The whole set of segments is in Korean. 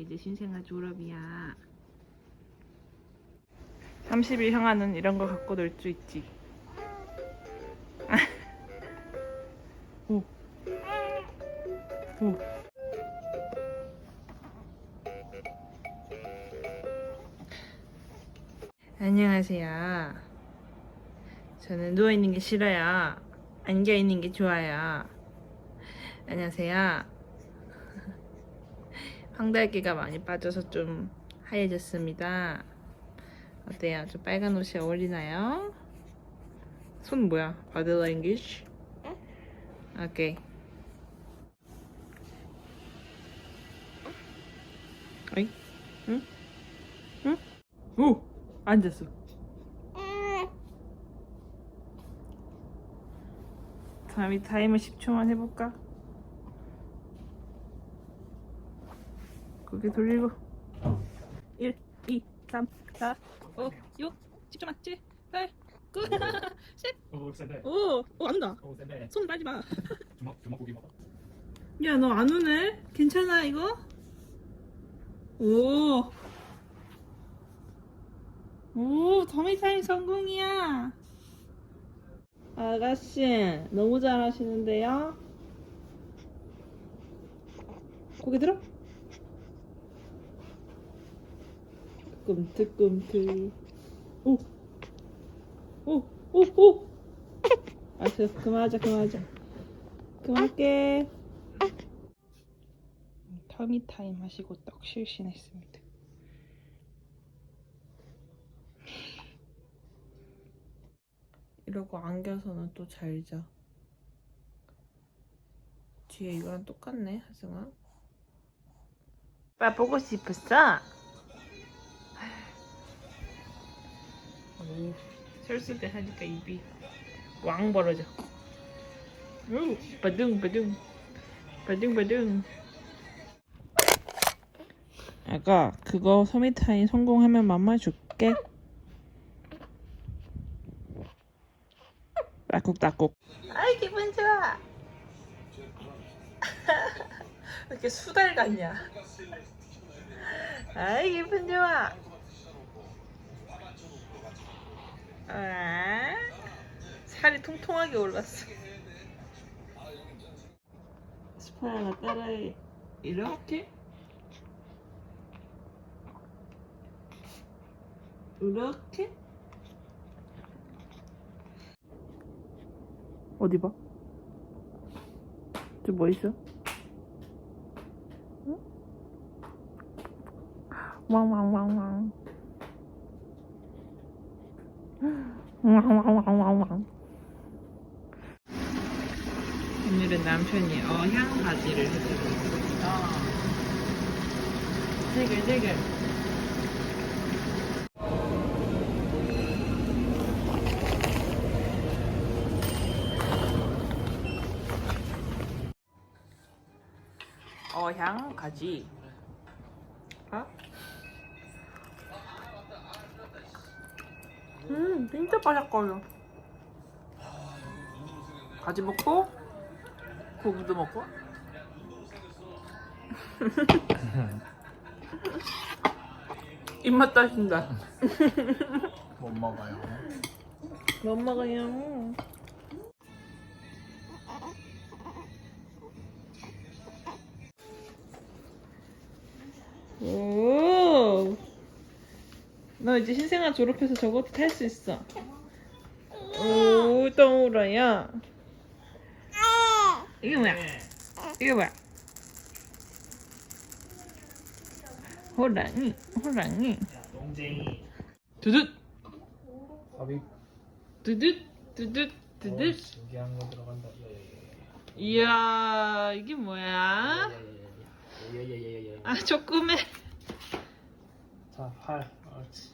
이제 신생아 졸업이야. 30일 형아는 이런 거 갖고 놀 수 있지. 오. 오. 안녕하세요. 저는 누워있는 게 싫어요. 앉아있는 게 좋아요. 안녕하세요. 황달기가 많이 빠져서 좀 하얘졌습니다. 어때요? 좀 빨간 옷이 어울리나요? 손 뭐야? Body language? 오케이. 어이? 응? 응? 오! 앉았어. 다음에 타임을 10초만 해볼까? 고개 돌리고 1, 2, 3, 4, 5, 6, 10초만 7, 8, 9, 10 오 센데. 오! 오 안다 오 센데. 손 빨지 마 주먹 주먹 고기 먹어. 야, 너안 우네? 괜찮아, 이거? 오. 오, 더미타임 성공이야. 아가씨, 너무 잘하시는데요? 고개 들어? 뜨끔뜨끔뜨. 오. 오, 오, 오. 아, 그, 그만하자, 그만하자. 그만할게. 터미 타임 하시고 떡 실신했습니다. 이러고 안겨서는 또 잘 자. 뒤에 이거랑 똑같네, 하승아. 오빠 보고 싶었어? 오, 설수 때 하니까 입이 왕 벌어져. 오, 바둥 바둥 바둥 바둥. 아가 그거 서미타임 성공하면 맘마 줄게. 따꾹따꾹. 아이 기분 좋아. 왜 이렇게 수달 같냐? 아이 기분 좋아. 아, 살이 통통하게 올랐어. 스파야가 따라해. 이렇게? 이렇게? 어디 봐? 저 뭐 있어? 응? 왕왕왕왕 왕왕왕왕왕 오늘은 남편이 어향 바지를 해주고 있습니다. 세글세글. 어향 가지. 바삭거려. 가지 먹고 고기도 먹고. 입맛 따신다. 못 먹어요. 못 먹어요. 오. 너 이제 신생아 졸업해서 저것도 탈 수 있어. 오, 덩우라야. 이게 뭐야? 이게 뭐야? 호랑이, 호랑이. 농쟁이. 두둑, 밥이 두둑, 두둑, 두둑. 신기한 거 들어간다. 이야, 이게 뭐야? 예예예예예. 아, 조그매. 자, 팔. 옳지.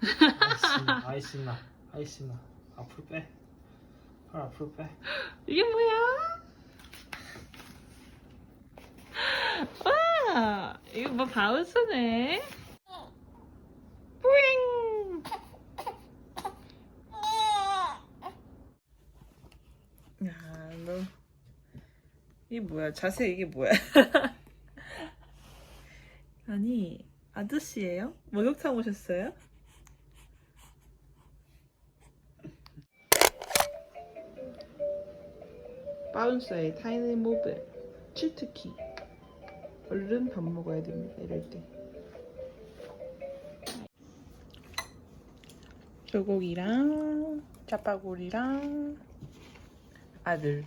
아이 신나. 아이 신나. 아이 신나. 앞으로 빼. 팔 앞으로 빼. 이게 뭐야? 와, 이거 뭐 바우스네. 뿌잉. 뭐. 이게 뭐야? 자세 이게 뭐야? 아니 아저씨예요? 목욕탕 오셨어요? 바운서의 타이니 모브 칠트키 얼른 밥 먹어야 됩니다 이럴 때. 소고기랑 짜파구리랑. 아들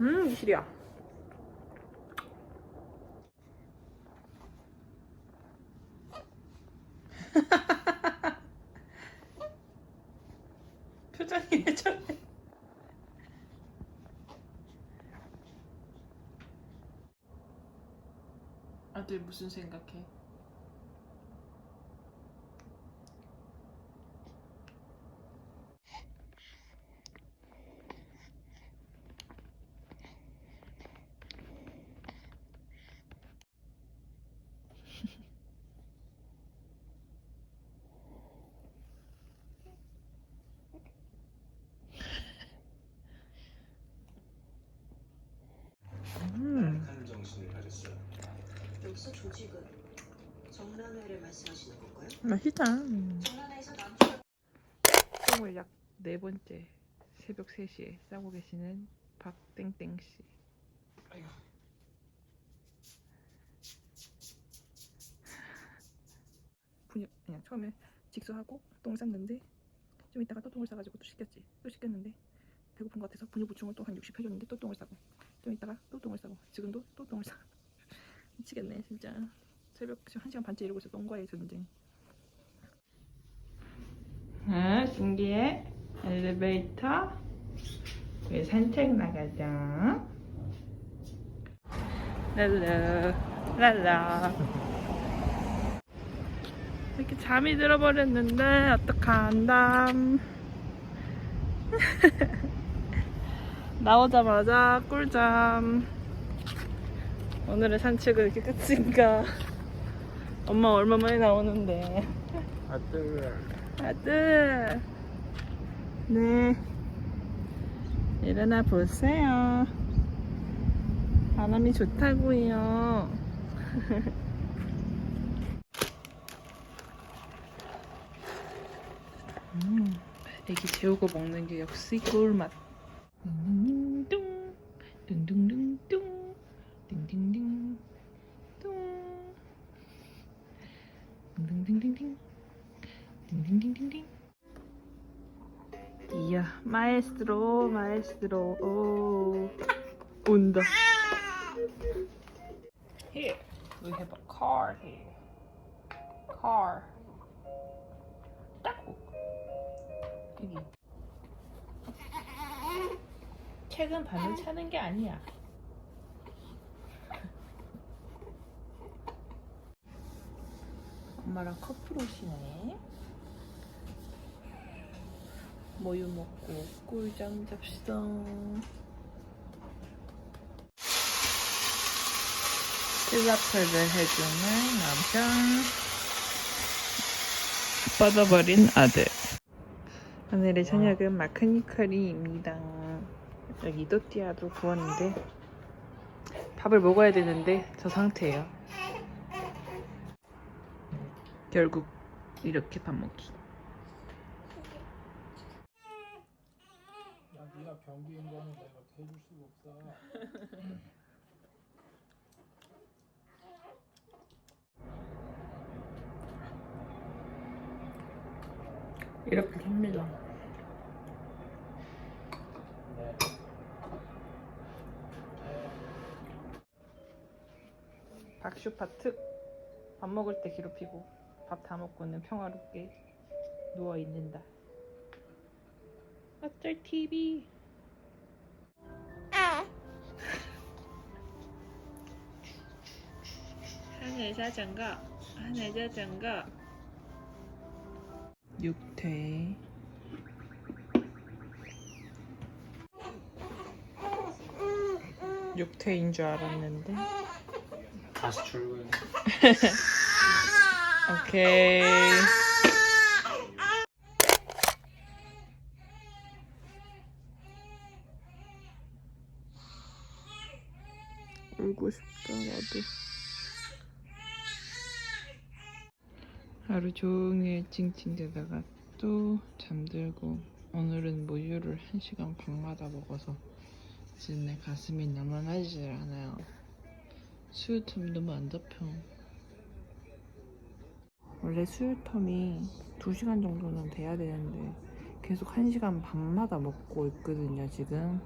음 미실이야 표정이 왜 저래 아들 무슨 생각해? 음 한 정신을 가졌어요. 여기서 조직은 정란회를 말씀하시는 건가요? 맛있다 정란회에서 똥을 약 네 번째 새벽 3시에 싸고 계시는 박땡땡 씨. 분유 그냥 처음에 직수하고 똥 쌌는데 좀 이따가 또 똥을 싸가지고 또 씻겼지. 또 씻겼는데 배고픈 것 같아서 분유 보충을 또 한 60 해줬는데 또 똥을 싸고 좀 이따가 또 똥을 싸고 지금도 또 똥을 싸. 미치겠네 진짜. 새벽 지금 1시간 반째 이러고 있어 똥과의 전쟁. 아, 신기해. 엘리베이터. 우리 산책 나가자. 랄라, 랄라. 이렇게 잠이 들어버렸는데, 어떡한담. 나오자마자 꿀잠. 오늘의 산책은 이렇게 끝인가. 엄마 얼마 만에 나오는데. 아들. 아들. 네. 일어나 보세요. 바람이 좋다고요. 음, 애기 재우고 먹는 게 역시 꿀맛. 띵띵띵, 띵띵띵 띵띵띵띵. 딩딩딩딩딩. 이야, 마에스트로, 마에스트로, 오, 온다. Here, we have a car here. Car. 딱. 여기. 책은 반을 차는 게 아니야. 엄마랑 커플 옷이네. 모유 먹고 꿀잠 잡시다. 필라페를 해주는 남편. 뻗어버린 아들. 오늘의 저녁은 마크니커리입니다. 여기 또띠아도 구웠는데 밥을 먹어야 되는데 저 상태예요. 결국 이렇게 밥 먹기. 야, 네가 변기인 거는 내가 해줄 수가 없어. 이렇게 합니다. 네. 박슈파 특. 밥 먹을 때 괴롭히고 밥 다 먹고는 평화롭게 누워 있는다. 어쩔 TV. 하늘 자전거, 하늘 자전거. 육퇴 육퇴인 줄 알았는데 다시 출근. 오케이. 울고 싶다 나도. 하루 종일 찡찡대다가 또 잠들고 오늘은 모유를 1시간 반마다 먹어서 지금 내 가슴이 나만하지 않아요. 수유텀이 너무 안 잡혀 원래 수유텀이 2시간 정도는 돼야 되는데 계속 1시간 반마다 먹고 있거든요 지금.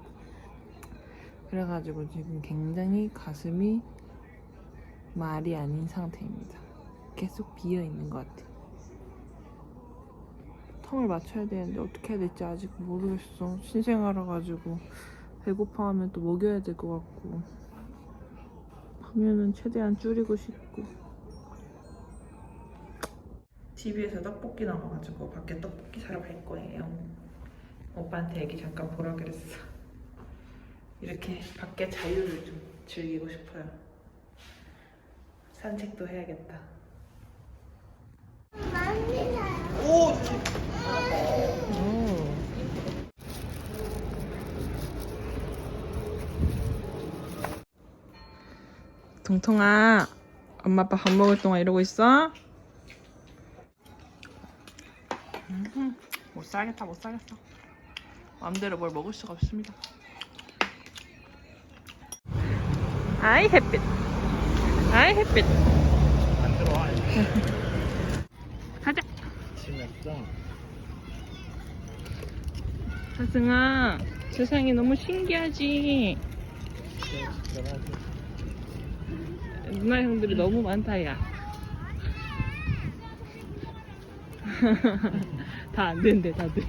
그래가지고 지금 굉장히 가슴이 말이 아닌 상태입니다. 계속 비어있는 것 같아 텀을 맞춰야 되는데 어떻게 해야 될지 아직 모르겠어. 신생아라 가지고 배고파하면 또 먹여야 될 것 같고. 하면은 최대한 줄이고 싶고 TV에서 떡볶이 나와가지고 밖에 떡볶이 사러 갈 거예요. 오빠한테 얘기 잠깐 보라 그랬어. 이렇게 밖에 자유를 좀 즐기고 싶어요. 산책도 해야겠다. 오. 동통아, 엄마 아빠 밥 먹을 동안 이러고 있어? 음, 못 살겠다 못 살겠어 마음대로 뭘 먹을 수가 없습니다 아이 햇빛 아이 햇빛 안 들어와. 가자 심했어. 하승아 세상이 너무 신기하지. 누나 형들이 너무 많다 야 다 안 된대 다들.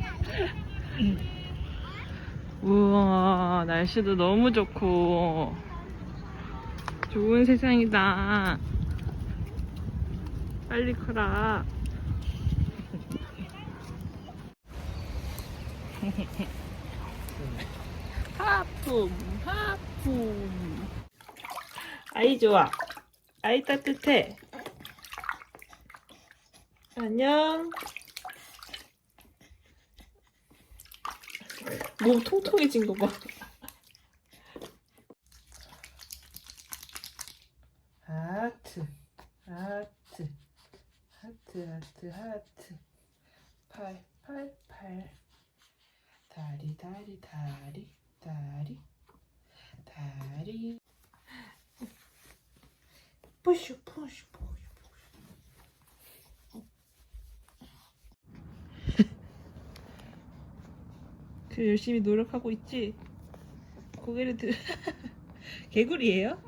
우와 날씨도 너무 좋고. 좋은 세상이다. 빨리 커라. 하품 하품. 아이 좋아. 아이 따뜻해. 안녕 몸 통통해진 거 봐. 하트, 하트, 하트, 하트, 하트, 팔, 팔, 팔, 다리, 다리, 다리, 다리, 다리. 푸슈, 푸슈, 그 열심히 노력하고 있지? 고개를 들 개구리예요?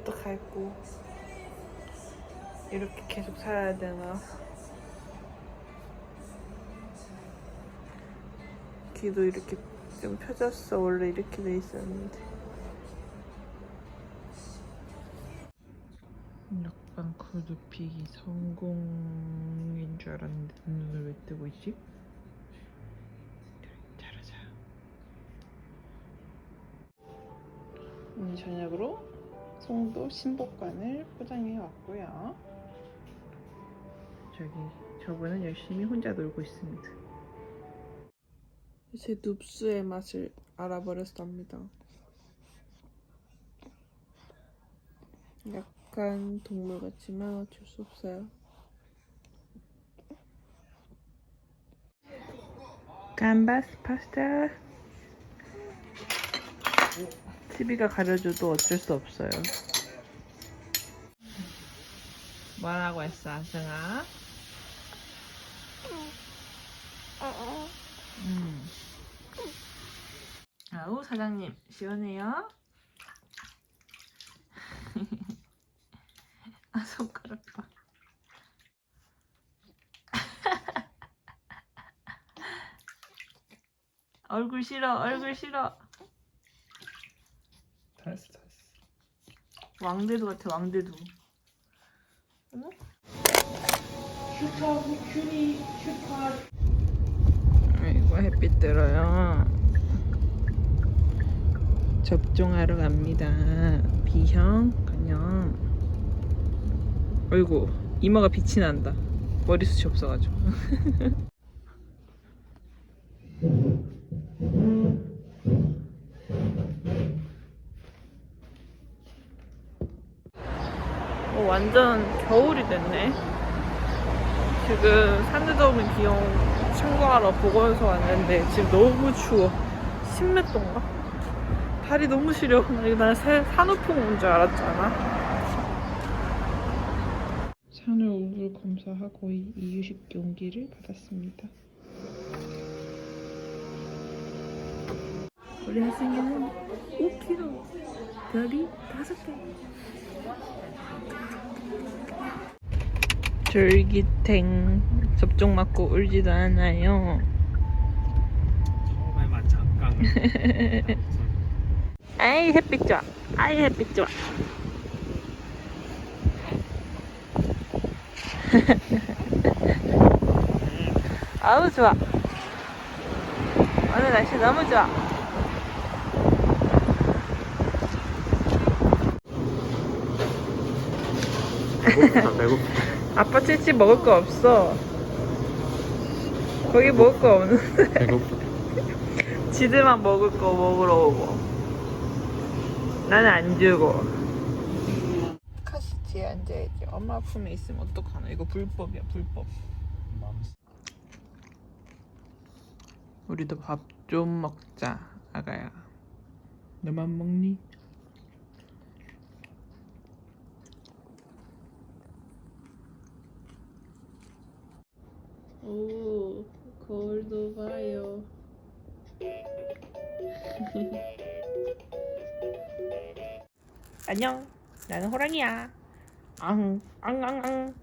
어떡할꼬 이렇게 계속 살아야 되나 귀도 이렇게 좀 펴졌어. 원래 이렇게 돼 있었는데. 약간 그 눕히기 성공인 줄 알았는데 눈을 왜 뜨고 있지? 잘하자. 오늘 저녁으로 송도 신복관을 포장해 왔고요. 저기 저분은 열심히 혼자 놀고 있습니다. 제 눕스의 맛을 알아버렸답니다. 약간 동물 같지만 어쩔 수 없어요. 감바스 파스타. TV가 가려줘도 어쩔 수 없어요. 뭐라고 했어, 아승아? 음. 아우 사장님 시원해요? 아 손가락 봐. 얼굴 싫어 얼굴 싫어. 잘했어 잘했어. 왕대도 같아 왕대도. 어머? 슈퍼 큐니 슈퍼. 햇빛 들어요. 접종하러 갑니다. B형 간염 어이구 이마가 빛이 난다. 머리숱이 없어가지고. 어, 완전 겨울이 됐네. 지금 산드더미 기용 참고하러 보건소 왔는데 지금 너무 추워. 10몇 도인가? 발이 너무 시려. 난 새- 산후풍 온 줄 알았잖아. 산후 우물 검사하고 이- 이유식 용기를 받았습니다. 우리 학생이는 5kg 별이 5개. 졸기탱 접종 맞고 울지도 않아요. 처음에만 잠깐 아이 햇빛 좋아. 아이 햇빛 좋아. 아우 좋아. 오늘 날씨 너무 좋아. 배고프다 배고프다 아빠 칠치 먹을 거 없어. 거기 먹을 거 없는데. 배고프다 지들만 먹을 거 먹으러 오고. 나는 안 주고. 카시트에 앉아야지. 엄마 품에 있으면 어떡하나 이거 불법이야 불법. 우리도 밥 좀 먹자 아가야. 너만 먹니? 오 거울도 봐요 안녕. 나는 호랑이야. 앙, 앙 앙 앙.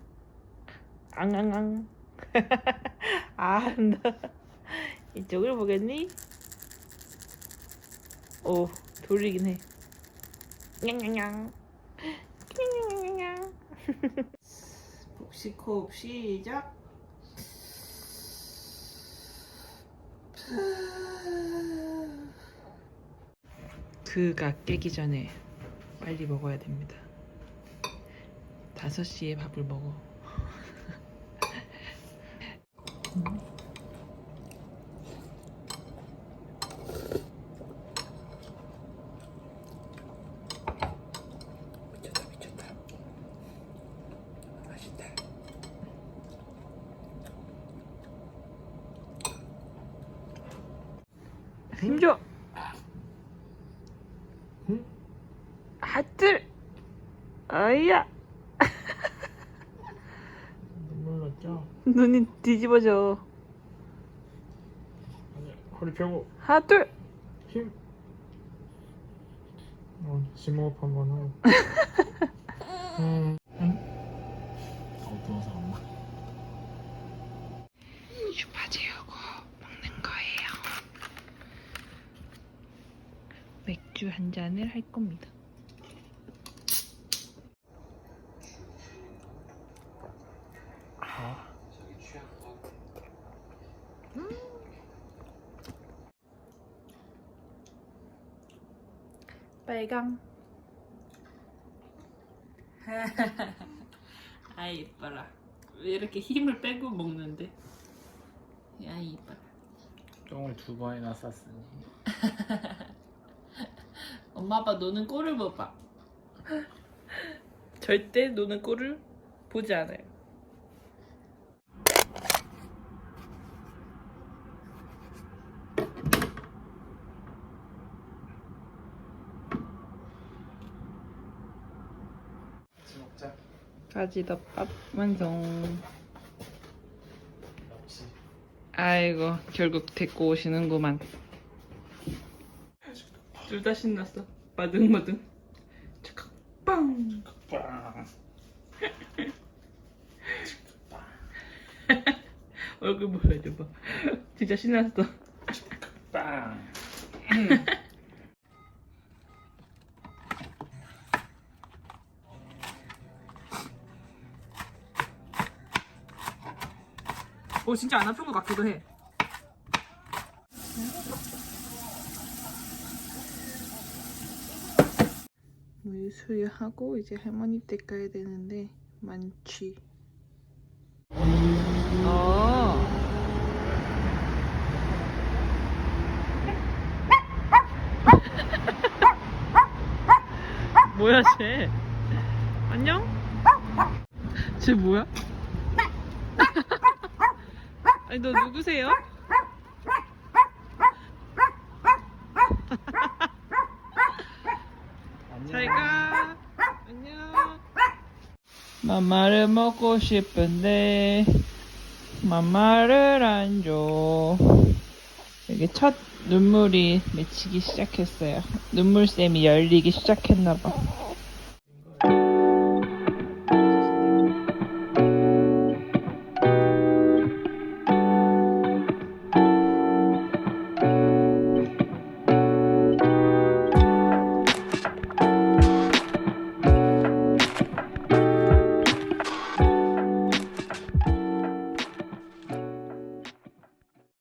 앙 앙 앙. 아, 너 이쪽을 보겠니? 오, 돌리긴 해. 냥냥냥. 냥냥냥냥. 복식호흡 시작. 그가 깨기 전에 빨리 먹어야 됩니다. 5시에 밥을 먹어. 미쳤다 미쳤다. 맛있다. 힘줘. 응? 하트. 어이야. 눈물 났죠? 눈이 뒤집어져. 아니 허리 펴고 하트. 힘 어, 심호흡 한번 하고 음. 어두워서 안 나. 주파 재우고 먹는 거예요. 맥주 한 잔을 할 겁니다. 아, 빨강. 아이 이뻐라. 왜 이렇게 힘을 빼고 먹는데? 아이 이뻐라. 똥을 두 번이나 쌌으니 엄마 아빠 노는 꼴을 봐봐. 절대 노는 꼴을 보지 않아요. 같이 먹자. 가지덮밥 완성. 역시 아이고 결국 데리고 오시는구만. 둘 다 신났어. 마등마등. 착각 빵. 빵. 얼굴 보여줘봐. 진짜 신났어. 빵. 오 진짜 안 아픈 것 같기도 해. 물 수유하고 이제 할머니 댁 가야 되는데 많지. 어. 뭐야 쟤? 안녕? 쟤 뭐야? 아니 너 누구세요? 잘가 안녕 맘마를 먹고 싶은데 맘마를 안 줘. 여기 첫 눈물이 맺히기 시작했어요. 눈물샘이 열리기 시작했나봐